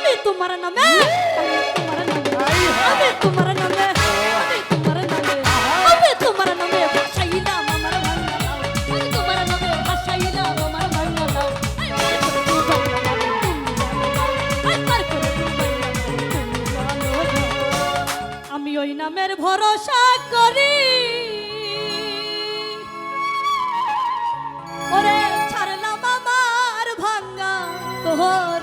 আমি তোমার নামে ওই নামের ভরসা করি। ওরে ছাড়লাম আমার ভাঙ্গা তোহরি।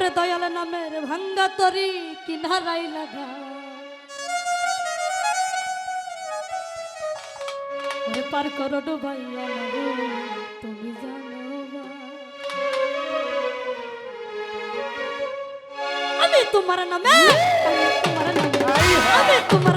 ওরে দয়াল নামের ভাঙ্গা তরি কিনারাই লাগা পার করো ডুবাইয়া তুমি জানো। আমি তোমার নামে তোমার নামে, আমি তোমার